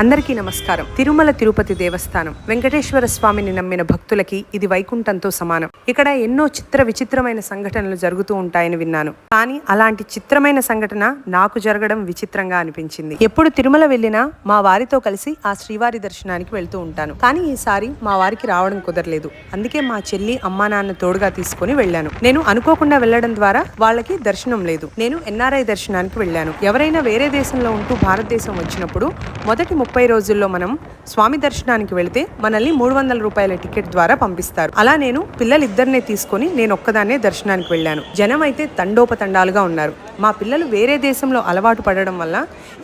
అందరికీ నమస్కారం. తిరుమల తిరుపతి దేవస్థానం. వెంకటేశ్వర స్వామిని నమ్మిన భక్తులకి ఇది వైకుంఠంతో సమానం. ఇక్కడ ఎన్నో చిత్ర విచిత్రమైన సంఘటనలు జరుగుతూ ఉంటాయని విన్నాను. కానీ అలాంటి చిత్రమైన సంఘటన నాకు జరగడం విచిత్రంగా అనిపించింది. ఎప్పుడు తిరుమల వెళ్ళినా మా వారితో కలిసి ఆ శ్రీవారి దర్శనానికి వెళ్తూ ఉంటాను. కానీ ఈసారి మా వారికి రావడం కుదరలేదు. అందుకే మా చెల్లి అమ్మా నాన్న తోడుగా తీసుకొని వెళ్ళాను. నేను అనుకోకుండా వెళ్ళడం ద్వారా వాళ్ళకి దర్శనం లేదు. నేను ఎన్ఆర్ఐ దర్శనానికి వెళ్ళాను. ఎవరైనా వేరే దేశంలో ఉంటూ భారతదేశం వచ్చినప్పుడు మొదటి ముప్పై రోజుల్లో మనం స్వామి దర్శనానికి వెళితే మనల్ని మూడు వందల రూపాయల టికెట్ ద్వారా పంపిస్తారు. అలా నేను పిల్లలిద్దరినే తీసుకొని నేను ఒక్కదాన్నే దర్శనానికి వెళ్ళాను. జనం అయితే తండోపతండాలుగా ఉన్నారు. మా పిల్లలు వేరే దేశంలో అలవాటు పడడం వల్ల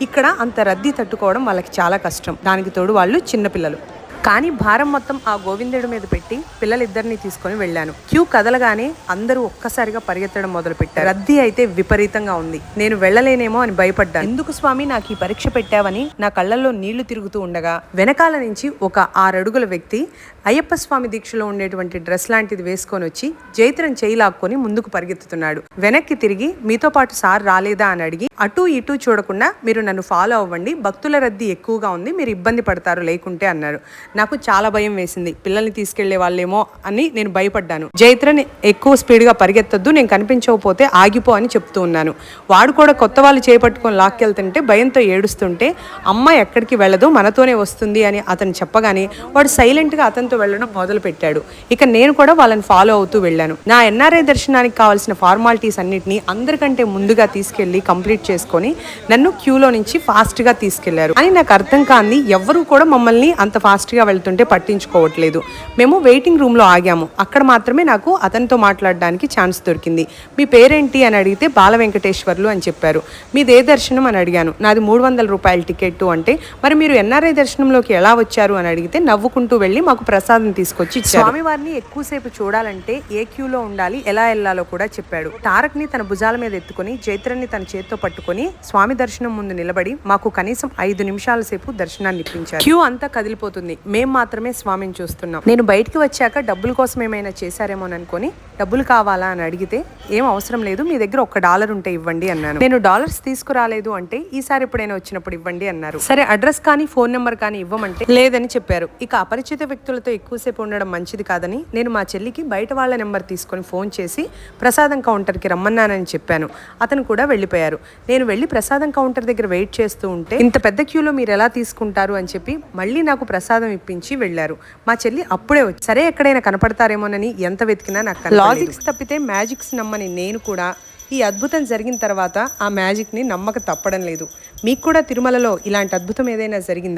ఇక్కడ అంత రద్దీ తట్టుకోవడం వాళ్ళకి చాలా కష్టం. దానికి తోడు వాళ్ళు చిన్నపిల్లలు కానీ భారం మొత్తం ఆ గోవిందుడి మీద పెట్టి పిల్లలిద్దరిని తీసుకొని వెళ్ళాను. క్యూ కదలగానే అందరూ ఒక్కసారిగా పరిగెత్తడం మొదలు పెట్టారు రద్దీ అయితే విపరీతంగా ఉంది. నేను వెళ్ళలేనేమో అని భయపడ్డాను. ఎందుకు స్వామి నాకు ఈ పరీక్ష పెట్టావని నా కళ్ళల్లో నీళ్ళు తిరుగుతూ ఉండగా వెనకాల నుంచి ఒక ఆరడుగుల వ్యక్తి అయ్యప్ప స్వామి దీక్షలో ఉండేటువంటి డ్రెస్ లాంటిది వేసుకొని వచ్చి జైత్రం చేయి లాక్కొని ముందుకు పరిగెత్తుతున్నాడు. వెనక్కి తిరిగి మీతో పాటు సార్ రాలేదా? అని అడిగి అటు ఇటు చూడకుండా మీరు నన్ను ఫాలో అవ్వండి. భక్తుల రద్దీ ఎక్కువగా ఉంది. మీరు ఇబ్బంది పడతారు లేకుంటే అన్నారు. నాకు చాలా భయం వేసింది. పిల్లల్ని తీసుకెళ్ళే వాళ్ళేమో అని నేను భయపడ్డాను. జైత్రని ఎక్కువ స్పీడ్గా పరిగెత్తొద్దు. నేను కనిపించకపోతే ఆగిపో అని చెప్తూ ఉన్నాను. వాడు కూడా కొత్త వాళ్ళు చేపట్టుకొని లాక్కెళ్తుంటే భయంతో ఏడుస్తుంటే అమ్మ ఎక్కడికి వెళ్ళదు. మనతోనే వస్తుంది అని అతను చెప్పగానే వాడు సైలెంట్గా అతనితో వెళ్ళడం మొదలు పెట్టాడు ఇక నేను కూడా వాళ్ళని ఫాలో అవుతూ వెళ్ళాను. నా ఎన్ఆర్ఐ దర్శనానికి కావాల్సిన ఫార్మాలిటీస్ అన్నిటిని అందరికంటే ముందుగా తీసుకెళ్ళి కంప్లీట్ చేసుకొని నన్ను క్యూలో నుంచి ఫాస్ట్గా తీసుకెళ్ళారు. అని నాకు అర్థం కాంది ఎవరు కూడా మమ్మల్ని అంత ఫాస్ట్గా వెళ్తుంటే పట్టించుకోవట్లేదు. మేము వెయిటింగ్ రూమ్లో ఆగాము. అక్కడ మాత్రమే నాకు అతనితో మాట్లాడడానికి ఛాన్స్ దొరికింది. మీ పేరేంటి అని అడిగితే బాల వెంకటేశ్వర్లు అని చెప్పారు. మీది ఏ దర్శనం అని అడిగాను. నాది మూడు వందల రూపాయల టికెట్ అంటే మరి మీరు ఎన్ఆర్ఐ దర్శనంలోకి ఎలా వచ్చారు అని అడిగితే నవ్వుకుంటూ వెళ్ళి మాకు ప్రసాద్ తీసుకొచ్చి ఇచ్చారు. స్వామివారిని ఎక్కువసేపు చూడాలంటే ఏ క్యూలో ఉండాలి ఎలా వెళ్ళాలో కూడా చెప్పాడు. తారక్ని తన భుజాల మీద ఎత్తుకొని జైత్రని తన చేత్తో పట్టుకొని స్వామి దర్శనం ముందు నిలబడి మాకు కనీసం ఐదు నిమిషాల సేపు దర్శనాన్ని ఇప్పించారు. క్యూ అంతా కదిలిపోతుంది. మేం మాత్రమే స్వామిని చూస్తున్నాం. నేను బయటికి వచ్చాక డబ్బుల కోసం ఏమైనా చేశారేమో అనుకొని డబ్బులు కావాలా అని అడిగితే ఏం అవసరం లేదు మీ దగ్గర ఒక డాలర్ ఉంటే ఇవ్వండి అన్నాను. నేను డాలర్స్ తీసుకురాలేదు అంటే ఈసారి ఎప్పుడైనా వచ్చినప్పుడు ఇవ్వండి అన్నారు. సరే అడ్రస్ కానీ ఫోన్ నెంబర్ కానీ ఇవ్వమంటే? లేదని చెప్పారు. ఇక అపరిచిత వ్యక్తులతో ఎక్కువసేపు ఉండడం మంచిది కాదని నేను మా చెల్లికి బయట వాళ్ళ నెంబర్ తీసుకొని ఫోన్ చేసి ప్రసాదం కౌంటర్కి రమ్మన్నానని చెప్పాను. అతను కూడా వెళ్ళిపోయారు. నేను వెళ్ళి ప్రసాదం కౌంటర్ దగ్గర వెయిట్ చేస్తూ ఉంటే ఇంత పెద్ద క్యూలో మీరు ఎలా తీసుకుంటారు? అని చెప్పి మళ్ళీ నాకు ప్రసాదం ఇప్పించి వెళ్ళారు. మా చెల్లి అప్పుడే వచ్చి సరే ఎక్కడైనా కనపడతారేమోనని ఎంత వెతికినా నాకు లాజిక్స్ తప్పితే మ్యాజిక్స్ నమ్మని నేను కూడా ఈ అద్భుతం జరిగిన తర్వాత ఆ మ్యాజిక్ని నమ్మక తప్పడం లేదు. మీకు కూడా తిరుమలలో ఇలాంటి అద్భుతం ఏదైనా జరిగింది?